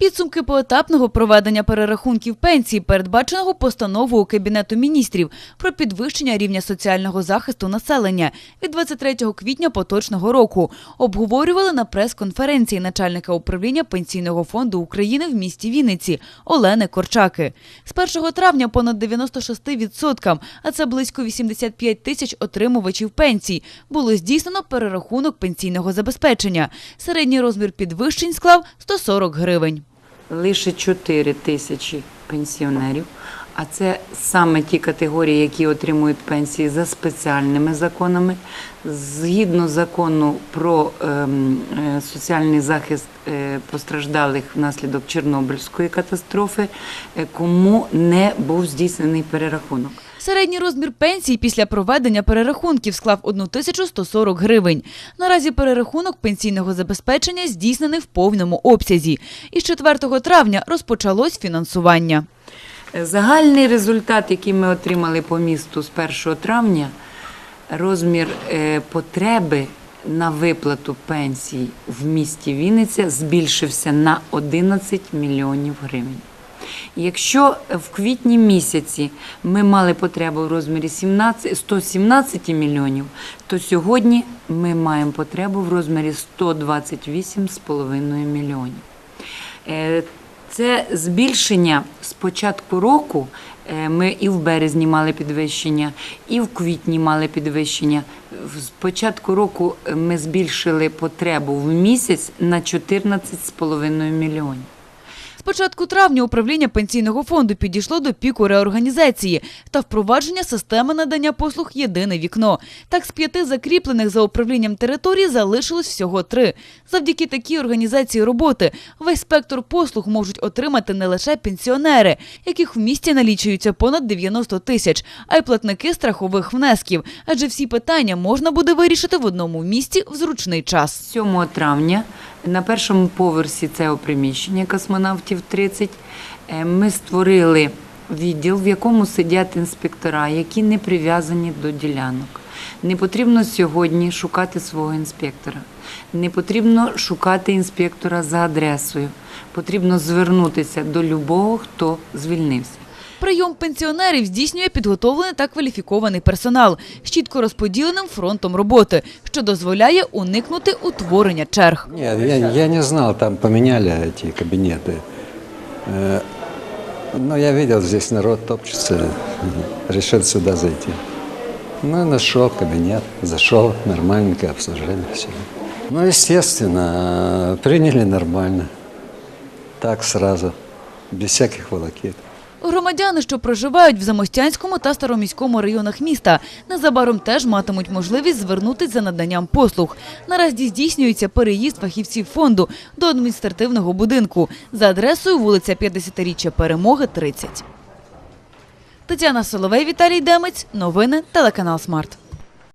Підсумки поетапного проведення перерахунків пенсій, передбаченого постановою Кабінету міністрів про підвищення рівня соціального захисту населення від 23 квітня поточного року, обговорювали на прес-конференції начальника управління Пенсійного фонду України в місті Вінниці Олени Корчаки. З 1 травня понад 96%, а це близько 85 тисяч отримувачів пенсій, було здійснено перерахунок пенсійного забезпечення. Середній розмір підвищень склав 140 гривень. Лише 4 тисячі пенсіонерів. А це саме ті категорії, які отримують пенсії за спеціальними законами. Згідно закону про ем, е, соціальний захист е, постраждалих внаслідок Чорнобильської катастрофи, е, кому не був здійснений перерахунок. Середній розмір пенсії після проведення перерахунків склав 1140 гривень. Наразі перерахунок пенсійного забезпечення здійснений в повному обсязі. І з 4 травня розпочалось фінансування. Загальний результат, який ми отримали по місту з 1 травня, розмір е, потреби на виплату пенсій в місті Вінниця збільшився на 11 мільйонів гривень. Якщо в квітні місяці ми мали потребу в розмірі 17, 117 мільйонів, то сьогодні ми маємо потребу в розмірі 128,5 мільйонів. Е, Це збільшення з початку року. е, Ми і в березні мали підвищення, і в квітні мали підвищення. З початку року е, ми збільшили потребу в місяць на 14,5 мільйонів. Початку травня управління пенсійного фонду підійшло до піку реорганізації та впровадження системи надання послуг Єдине вікно. Так, з п'яти закріплених за управлінням території залишилось всього три. Завдяки такій організації роботи весь спектр послуг можуть отримати не лише пенсіонери, яких в місті налічується понад 90 тисяч, а й платники страхових внесків. Адже всі питання можна буде вирішити в одному місці в зручний час. 7 травня на першому поверсі цього приміщення космонавтів 30 е, ми створили відділ, в якому сидять інспектора, які не прив'язані до ділянок. Не потрібно сьогодні шукати свого інспектора. Не потрібно шукати інспектора за адресою. Потрібно звернутися до любого, хто звільнився. Прийом пенсіонерів здійснює підготовлений та кваліфікований персонал з чітко розподіленим фронтом роботи, що дозволяє уникнути утворення черг. Нет, я, я не знал, там поменяли эти кабинеты. Э, Но я видел, здесь народ топчется, решил сюда зайти. Ну, нашел кабинет, зашел, нормальненько обслужили все. Ну, естественно, приняли нормально. Так сразу, без всяких волокит. Громадяни, що проживають в Замостянському та Староміському районах міста, незабаром теж матимуть можливість звернутися за наданням послуг. Наразі здійснюється переїзд фахівців фонду до адміністративного будинку за адресою вулиця 50-річчя Перемоги, 30. Тетяна Соловей, Віталій Демець. Новини телеканал Смарт.